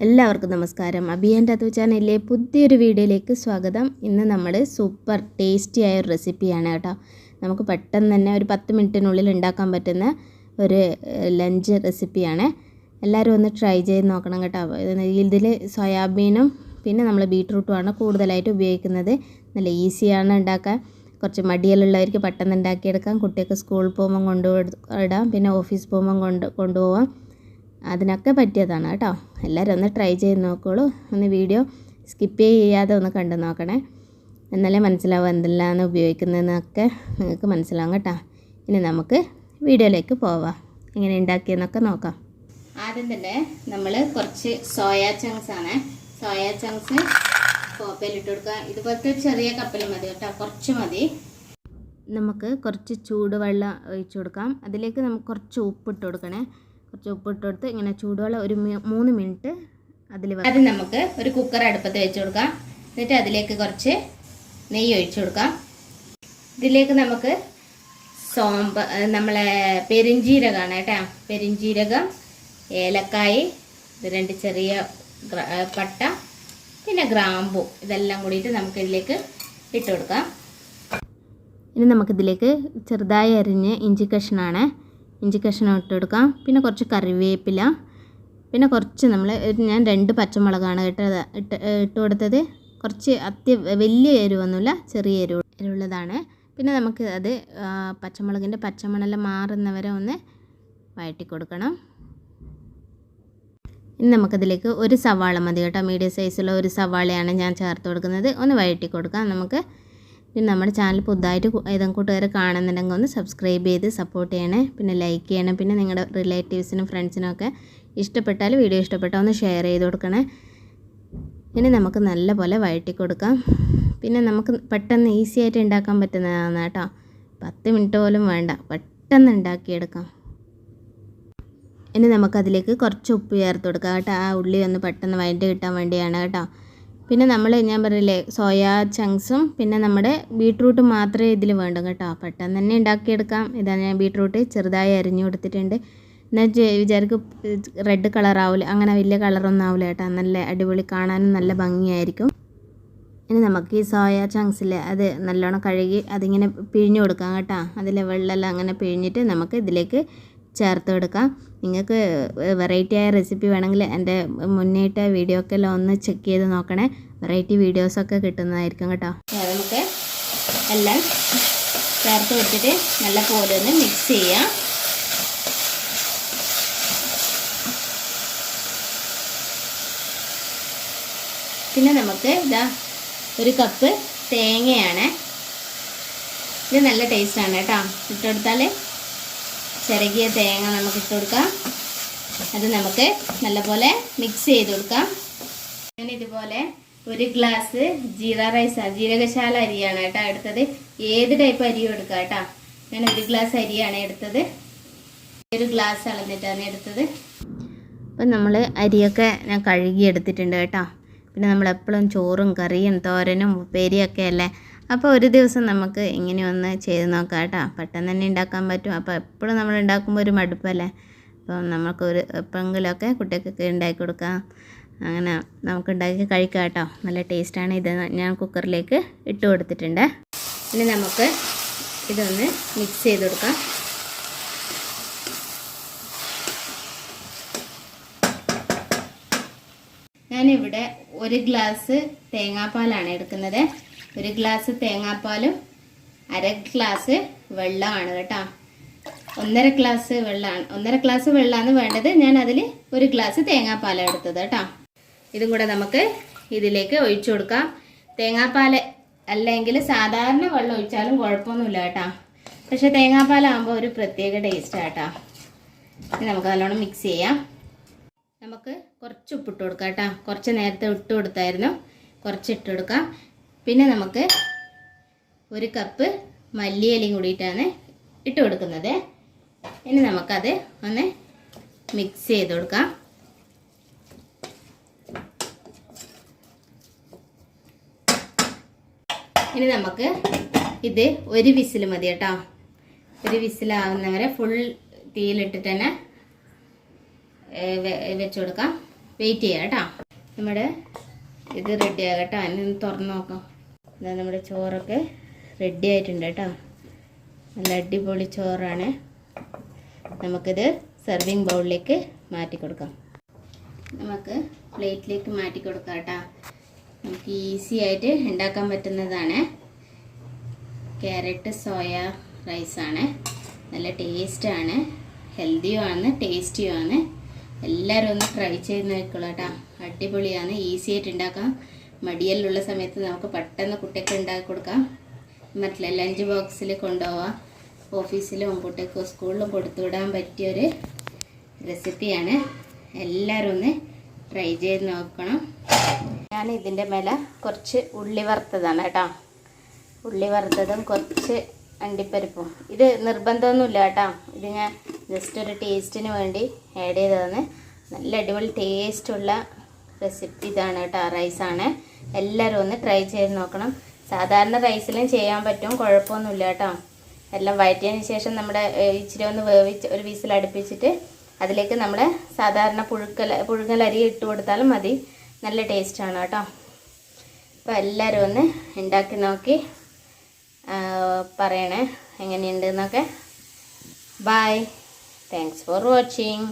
എല്ലാവർക്കും നമസ്കാരം. അഭിയന്റെ അത് ചാനലിലെ പുതിയൊരു വീഡിയോയിലേക്ക് സ്വാഗതം. ഇന്ന് നമ്മൾ സൂപ്പർ ടേസ്റ്റി ആയ ഒരു റെസിപ്പിയാണ് കേട്ടോ. നമുക്ക് പെട്ടെന്ന് തന്നെ ഒരു പത്ത് മിനിറ്റിനുള്ളിൽ ഉണ്ടാക്കാൻ പറ്റുന്ന ഒരു ലഞ്ച് റെസിപ്പിയാണ്. എല്ലാവരും ഒന്ന് ട്രൈ ചെയ്ത് നോക്കണം കേട്ടോ. ഇതിൽ സോയാബീനും പിന്നെ നമ്മൾ ബീട്രൂട്ടുമാണ് കൂടുതലായിട്ട് ഉപയോഗിക്കുന്നത്. നല്ല ഈസിയാണ് ഉണ്ടാക്കാൻ. കുറച്ച് മടിയലുള്ളവർക്ക് പെട്ടെന്ന് ഉണ്ടാക്കിയെടുക്കാം. കുട്ടികൾക്ക് സ്കൂളിൽ പോകുമ്പം കൊണ്ടു ഇടാം പിന്നെ ഓഫീസ് പോകുമ്പം കൊണ്ട് കൊണ്ടുപോകാം അതിനൊക്കെ പറ്റിയതാണ് കേട്ടോ. എല്ലാവരും ഒന്ന് ട്രൈ ചെയ്ത് നോക്കോളൂ ഒന്ന് വീഡിയോ സ്കിപ്പ് ചെയ്യാതെ ഒന്ന് കണ്ടു നോക്കണേ. എന്നാലേ മനസ്സിലാവും എന്തെല്ലാമാണ് ഉപയോഗിക്കുന്നതെന്നൊക്കെ നിങ്ങൾക്ക് മനസ്സിലാവും കേട്ടോ. ഇനി നമുക്ക് വീഡിയോയിലേക്ക് പോവാം. എങ്ങനെ ഉണ്ടാക്കിയെന്നൊക്കെ നോക്കാം. ആദ്യം തന്നെ നമ്മൾ കുറച്ച് സോയാ ചങ്ക്സ് ആണ്. സോയാ ചങ്ക്സ് കോപ്പയിലിട്ട് കൊടുക്കുക. ഇതുപോലത്തെ ചെറിയ കപ്പൽ മതി കേട്ടോ. കുറച്ച് മതി. നമുക്ക് കുറച്ച് ചൂടുവെള്ളം ഒഴിച്ചു കൊടുക്കാം. അതിലേക്ക് നമുക്ക് കുറച്ച് ഉപ്പിട്ട് കൊടുക്കണേ. കുറച്ച് ഉപ്പിട്ട് കൊടുത്ത് ഇങ്ങനെ ചൂടുവെള്ളം ഒരു മൂന്ന് മിനിറ്റ് അതിൽ അത് നമുക്ക് ഒരു കുക്കർ അടുപ്പത്ത് വെച്ച് കൊടുക്കാം. എന്നിട്ട് അതിലേക്ക് കുറച്ച് നെയ്യ് ഒഴിച്ചു കൊടുക്കാം. ഇതിലേക്ക് നമുക്ക് സോമ്പ് നമ്മളെ പെരിഞ്ജീരകമാണ് കേട്ടോ. പെരിഞ്ജീരകം ഏലക്കായ് രണ്ട് ചെറിയ പട്ട പിന്നെ ഗ്രാമ്പു. ഇതെല്ലാം കൂടിയിട്ട് നമുക്ക് ഇതിലേക്ക് ഇട്ട് കൊടുക്കാം. ഇനി നമുക്കിതിലേക്ക് ചെറുതായി അരിഞ്ഞ് ഇഞ്ചി കഷ്ണമാണ് ഇഞ്ചി കഷ്ണം ഇട്ട് കൊടുക്കാം. പിന്നെ കുറച്ച് കറിവേപ്പില. പിന്നെ കുറച്ച് നമ്മൾ ഞാൻ രണ്ട് പച്ചമുളകാണ് ഇട്ടത് ഇട്ട് ഇട്ട് കൊടുത്തത്. കുറച്ച് അത്യ വലിയ എരിവൊന്നുമില്ല ചെറിയ എരിവ് എരിവുള്ളതാണ് പിന്നെ നമുക്ക് അത് പച്ചമുളകിന്റെ പച്ചമണെല്ലാം മാറുന്നവരെ ഒന്ന് വഴറ്റി കൊടുക്കണം. ഇനി നമുക്കതിലേക്ക് ഒരു സവാള മതി കേട്ടോ. മീഡിയം സൈസുള്ള ഒരു സവാളയാണ് ഞാൻ ചേർത്ത് കൊടുക്കുന്നത്. ഒന്ന് വഴറ്റി കൊടുക്കാം. നമുക്ക് പിന്നെ നമ്മുടെ ചാനൽ പുതുതായിട്ട് ഏതെങ്കിലും കൂട്ടുകാരെ കാണുന്നുണ്ടെങ്കിൽ ഒന്ന് സബ്സ്ക്രൈബ് ചെയ്ത് സപ്പോർട്ട് ചെയ്യണേ. പിന്നെ ലൈക്ക് ചെയ്യണം. പിന്നെ നിങ്ങളുടെ റിലേറ്റീവ്സിനും ഫ്രണ്ട്സിനും ഒക്കെ ഇഷ്ടപ്പെട്ടാൽ വീഡിയോ ഇഷ്ടപ്പെട്ടാൽ ഒന്ന് ഷെയർ ചെയ്ത് കൊടുക്കണേ. ഇനി നമുക്ക് നല്ല പോലെ വഴറ്റി കൊടുക്കാം. പിന്നെ നമുക്ക് പെട്ടെന്ന് ഈസി ആയിട്ട് ഉണ്ടാക്കാൻ പറ്റുന്നതാണ് കേട്ടോ. പത്ത് മിനിറ്റ് പോലും വേണ്ട. പെട്ടെന്ന് ഉണ്ടാക്കിയെടുക്കാം. ഇനി നമുക്കതിലേക്ക് കുറച്ച് ഉപ്പ് ചേർത്ത് കൊടുക്കാം കേട്ടോ. ആ ഉള്ളി ഒന്ന് പെട്ടെന്ന് വഴറ്റി കിട്ടാൻ വേണ്ടിയാണ് കേട്ടോ. പിന്നെ നമ്മൾ ഞാൻ പറഞ്ഞില്ലേ സോയാ ചങ്ക്സും പിന്നെ നമ്മുടെ ബീട്രൂട്ട് മാത്രമേ ഇതിൽ വേണ്ടൂ കേട്ടോ. പെട്ടെന്ന് തന്നെ ഉണ്ടാക്കിയെടുക്കാം. ഇതാണ് ഞാൻ ബീട്രൂട്ട് ചെറുതായി അരിഞ്ഞു കൊടുത്തിട്ടുണ്ട്. എന്നാൽ വിചാരിക്കും റെഡ് കളർ ആവില്ല അങ്ങനെ വലിയ കളറൊന്നും ആവില്ല കേട്ടോ. നല്ല അടിപൊളി കാണാനും നല്ല ഭംഗിയായിരിക്കും. ഇനി നമുക്ക് ഈ സോയ ചങ്ക്സിൽ അത് നല്ലോണം കഴുകി അതിങ്ങനെ പിഴിഞ്ഞു കൊടുക്കാം കേട്ടോ. അതിലെ വെള്ളമെല്ലാം അങ്ങനെ പിഴിഞ്ഞിട്ട് നമുക്ക് ഇതിലേക്ക് ചേർത്ത് കൊടുക്കാം നിങ്ങൾക്ക് വെറൈറ്റി ആയ റെസിപ്പി വേണമെങ്കിൽ എന്റെ മുന്നേറ്റ വീഡിയോ ഒക്കെ ഒന്ന് ചെക്ക് ചെയ്ത് നോക്കണേ. വെറൈറ്റി വീഡിയോസൊക്കെ കിട്ടുന്നതായിരിക്കും കേട്ടോ. നമുക്ക് എല്ലാം ചേർത്ത് കൊടുത്തിട്ട് നല്ല പോലെ ഒന്ന് മിക്സ് ചെയ്യാം. പിന്നെ നമുക്ക് ഇതാ ഒരു കപ്പ് തേങ്ങയാണ്. ഇത് നല്ല ടേസ്റ്റാണ് കേട്ടോ. ഇട്ടെടുത്താൽ ചിരകിയ തേങ്ങ നമുക്ക് ഇട്ട് കൊടുക്കാം. അത് നമുക്ക് നല്ലപോലെ മിക്സ് ചെയ്ത് കൊടുക്കാം. ഞാൻ ഇതുപോലെ ഒരു ഗ്ലാസ് ജീര റൈസ് ജീരകശാല അരിയാണ് കേട്ടോ എടുത്തത്. ഏത് ടൈപ്പ് അരിയും എടുക്കാം കേട്ടോ. ഞാൻ ഒരു ഗ്ലാസ് അരിയാണ് എടുത്തത്. ഒരു ഗ്ലാസ് അളന്നിട്ടാണ് എടുത്തത്. അപ്പം നമ്മൾ അരിയൊക്കെ ഞാൻ കഴുകി എടുത്തിട്ടുണ്ട് കേട്ടോ. പിന്നെ നമ്മൾ എപ്പോഴും ചോറും കറിയും തോരനും ഉപ്പേരിയൊക്കെ അല്ലേ? അപ്പോൾ ഒരു ദിവസം നമുക്ക് ഇങ്ങനെ ഒന്ന് ചെയ്ത് നോക്കാം കേട്ടോ. പെട്ടെന്ന് തന്നെ ഉണ്ടാക്കാൻ പറ്റും. അപ്പോൾ എപ്പോഴും നമ്മൾ ഉണ്ടാക്കുമ്പോൾ ഒരു മടുപ്പല്ലേ അപ്പോൾ നമുക്ക് ഒരു എപ്പോഴെങ്കിലുമൊക്കെ കുട്ടികൾക്കൊക്കെ ഉണ്ടാക്കി കൊടുക്കാം. അങ്ങനെ നമുക്ക് ഉണ്ടാക്കി കഴിക്കാം കേട്ടോ. നല്ല ടേസ്റ്റാണ് ഇത്. ഞാൻ കുക്കറിലേക്ക് ഇട്ട് കൊടുത്തിട്ടുണ്ട്. ഇനി നമുക്ക് ഇതൊന്ന് മിക്സ് ചെയ്ത് കൊടുക്കാം. ഞാനിവിടെ ഒരു ഗ്ലാസ് തേങ്ങാപ്പാലാണ് എടുക്കുന്നത്. ഒരു ഗ്ലാസ് തേങ്ങാപ്പാലും അര ഗ്ലാസ് വെള്ളമാണ് കേട്ടോ. ഒന്നര ഗ്ലാസ് വെള്ളമാണ് ഒന്നര ഗ്ലാസ് വെള്ളമാണ് വേണ്ടത്. ഞാൻ അതിൽ ഒരു ഗ്ലാസ് തേങ്ങാപ്പാലാണ് എടുത്തത് കേട്ടോ. ഇതും കൂടെ നമുക്ക് ഇതിലേക്ക് ഒഴിച്ചു കൊടുക്കാം. തേങ്ങാപ്പാൽ അല്ലെങ്കിൽ സാധാരണ വെള്ളം ഒഴിച്ചാലും കുഴപ്പമൊന്നുമില്ല കേട്ടോ. പക്ഷെ തേങ്ങാപ്പാലാകുമ്പോൾ ഒരു പ്രത്യേക ടേസ്റ്റാണ് കേട്ടോ. ഇനി നമുക്ക് നല്ലോണം മിക്സ് ചെയ്യാം. നമുക്ക് കുറച്ച് ഉപ്പിട്ട് കൊടുക്കാം കേട്ടോ. കുറച്ച് നേരത്തെ ഇട്ട് കൊടുത്തായിരുന്നു. കുറച്ച് ഇട്ട് കൊടുക്കാം. പിന്നെ നമുക്ക് ഒരു കപ്പ് മല്ലിയിലയും കൂടിയിട്ടാണ് ഇട്ട് കൊടുക്കുന്നത്. ഇനി നമുക്കത് ഒന്ന് മിക്സ് ചെയ്ത് കൊടുക്കാം. ഇനി നമുക്ക് ഇത് ഒരു വിസിൽ മതി കേട്ടോ. ഒരു വിസിലാവുന്നവരെ ഫുൾ തീയിലിട്ടിട്ട് തന്നെ വെച്ച് കൊടുക്കാം. വെയിറ്റ് ചെയ്യാം കേട്ടോ. നമ്മുടെ ഇത് റെഡി ആകട്ടോ. അതിന് തുറന്ന് നോക്കാം. ഇതാ നമ്മുടെ ചോറൊക്കെ റെഡി ആയിട്ടുണ്ട് കേട്ടോ. നല്ല അടിപൊളി ചോറാണ്. നമുക്കിത് സെർവിങ് ബൗളിലേക്ക് മാറ്റി കൊടുക്കാം. നമുക്ക് പ്ലേറ്റിലേക്ക് മാറ്റി കൊടുക്കാം കേട്ടോ. നമുക്ക് ഈസി ആയിട്ട് ഉണ്ടാക്കാൻ പറ്റുന്നതാണ്. ക്യാരറ്റ് സോയ റൈസാണ് നല്ല ടേസ്റ്റാണ് ഹെൽത്തിയുമാണ് ടേസ്റ്റിയുമാണ് എല്ലാവരും ഒന്ന് ട്രൈ ചെയ്ത് നോക്കിക്കോളൂ കേട്ടോ. അടിപൊളിയാണ്. ഈസി ആയിട്ട് ഉണ്ടാക്കാം. മടിയല്ലുള്ള സമയത്ത് നമുക്ക് പെട്ടെന്ന് കുട്ടിയൊക്കെ ഉണ്ടാക്കി കൊടുക്കാം. മറ്റില്ല ലഞ്ച് ബോക്സിൽ കൊണ്ടുപോവാം. ഓഫീസിലും കുട്ടികൾക്ക് സ്കൂളിലും കൊടുത്തുവിടാൻ പറ്റിയൊരു റെസിപ്പിയാണ്. എല്ലാവരും ഒന്ന് ട്രൈ ചെയ്ത് നോക്കണം. ഞാൻ ഇതിന്റെ മേലെ കുറച്ച് ഉള്ളി വറുത്തതാണ് കേട്ടോ. ഉള്ളി വറുത്തതും കുറച്ച് അണ്ടിപ്പരിപ്പും. ഇത് നിർബന്ധമൊന്നുമില്ല കേട്ടോ. ഇത് ഞാൻ ജസ്റ്റ് ഒരു ടേസ്റ്റിന് വേണ്ടി ആഡ് ചെയ്തതാണ്. നല്ല അടിപൊളി ടേസ്റ്റുള്ള റെസിപ്പി ഇതാണ് കേട്ടോ റൈസാണ് എല്ലാവരും ഒന്ന് ട്രൈ ചെയ്ത് നോക്കണം. സാധാരണ റൈസിലും ചെയ്യാൻ പറ്റും കുഴപ്പമൊന്നുമില്ല കേട്ടോ. എല്ലാം വഴറ്റിയതിന് ശേഷം നമ്മുടെ ഇച്ചിരി ഒന്ന് വേവിച്ച് ഒരു വീസിൽ അടുപ്പിച്ചിട്ട് അതിലേക്ക് നമ്മൾ സാധാരണ പുഴുക്കൽ പുഴുങ്ങലരി ഇട്ട് കൊടുത്താലും മതി. നല്ല ടേസ്റ്റാണ് കേട്ടോ. അപ്പോൾ എല്ലാവരും ഒന്ന് ഉണ്ടാക്കി നോക്കി പറയണേ എങ്ങനെയുണ്ട് എന്നൊക്കെ. By thanks for watching